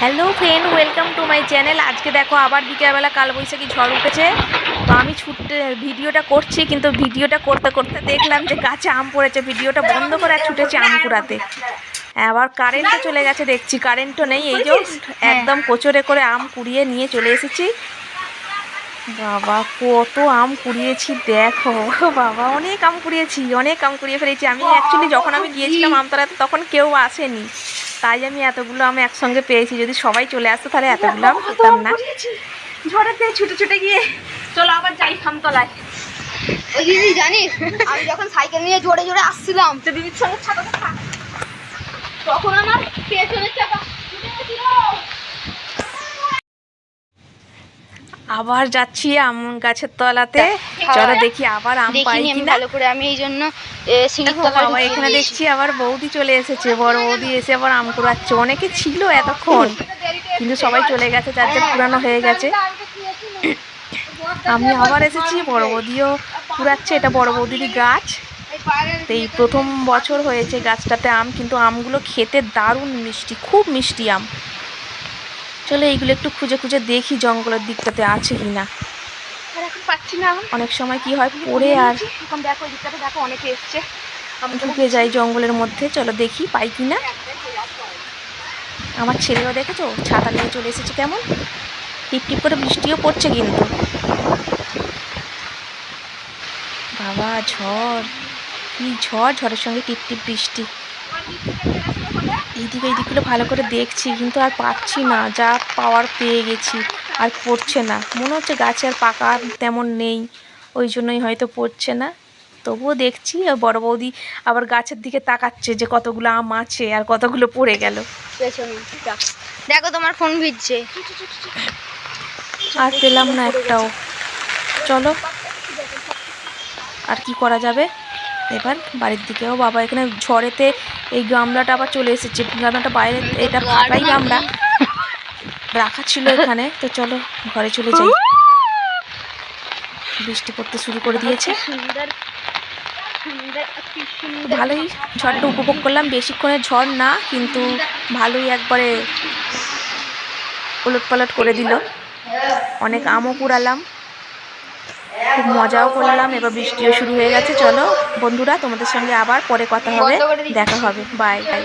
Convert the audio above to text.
Hello friend welcome to my channel আজকে দেখো আবার বিকেলবেলা কালবৈশাখী ঝড় উঠেছে। তো আমি ছুটতে ভিডিওটা করছি কিন্তু ভিডিওটা করতে করতে দেখলাম যে গাছে আম পড়েছে। ভিডিওটা বন্ধ করে আর ছুটেছে আম কুড়াতে। আবার কারেন্টও চলে গেছে দেখছি কারেন্টও নেই। এই যে একদম কোচরে করে আম কুড়িয়ে নিয়ে চলে এসেছি। বাবা কত আম কুড়িয়েছি দেখো। বাবা অনেক আম কুড়িয়েছি অনেক আম কুড়িয়ে ফেলেছি। আমি অ্যাকচুয়ালি যখন আমি গিয়েছিলাম আমতলাতে তখন কেউ আসেনি। তাই আমি এতগুলো আমি একসঙ্গে পেয়েছি। যদি সবাই চলে আসতো তাহলে এতগুলো আমি পেতাম না। ঝড়েতে ছুটে ছুটে গিয়ে চলো আবার যাই খামতলায় ওই দিদি জানিস আমি যখন সাইকেল নিয়ে জোরে জোরে আসছিলাম তো দিদির সঙ্গে ছাতা তখন আমার পেছনের চাকা ছুটে গেছিল। আবার যাচ্ছি আম গাছের তলাতে। চলো দেখি আবার আম পাই কিনা। ভালো করে আমি এই জন্য বাবা এখানে দেখছি আবার বৌদি চলে এসেছে বড় বৌদি এসে আবার আম কুড়াচ্ছে। অনেকে ছিল এতক্ষণ কিন্তু সবাই চলে গেছে যার যার পুরানো হয়ে গেছে। আমি আবার এসেছি বড় বৌদিও কুড়াচ্ছে এটা বড় বৌদিরই গাছ। এই প্রথম বছর হয়েছে গাছটাতে আম কিন্তু আমগুলো খেতে দারুণ মিষ্টি খুব মিষ্টি আম। চলো এইগুলো একটু খুঁজে খুঁজে দেখি জঙ্গলের দিকটাতে আছে কি না। আর এখন পাচ্ছি না অনেক সময় কি হয় পড়ে আর এখন দেখো ওই দিকটাতে দেখো অনেকে এসছে। ঢুকে যাই জঙ্গলের মধ্যে চলো দেখি পাই কি না। আমার ছেলেও দেখেছ? ছাতা নিয়ে চলে এসেছে কেমন? টিপ টিপ করে বৃষ্টিও পড়ছে কিন্তু। বাবা ঝড়। কি ঝড়? ঝড়ের সঙ্গে টিপ টিপ বৃষ্টি। এইদিকে এইদিকগুলো ভালো করে দেখছি কিন্তু আর পাচ্ছি না। যা পাওয়ার পেয়ে গেছি আর পড়ছে না। মনে হচ্ছে গাছে আর পাকা তেমন নেই ওই জন্যই হয়তো পড়ছে না। তবুও দেখছি আর বড় বৌদি আবার গাছের দিকে তাকাচ্ছে যে কতগুলো আম আছে আর কতগুলো পড়ে গেল। দেখো তোমার ফোন ভিজছে। আর পেলাম না একটাও। চলো আর কি করা যাবে? এবার বাড়ির দিকেও বাবা এখানে ঝড়েতে এই গামলাটা আবার চলে এসেছে। গামলাটা বাইরে এটা ফাটাই গামলা। রাখা ছিল এখানে তো চলো ঘরে চলে যাই। বৃষ্টি পড়তে শুরু করে দিয়েছে। ভালোই ঝড়টা উপভোগ করলাম বেশিক্ষণের ঝড় না কিন্তু ভালোই একবারে উলট পালট করে দিল। অনেক আমও কুড়ালাম খুব মজাও করলাম এবার বৃষ্টিও শুরু হয়ে গেছে। চলো বন্ধুরা তোমাদের সঙ্গে আবার পরে কথা হবে। দেখা হবে। Bye bye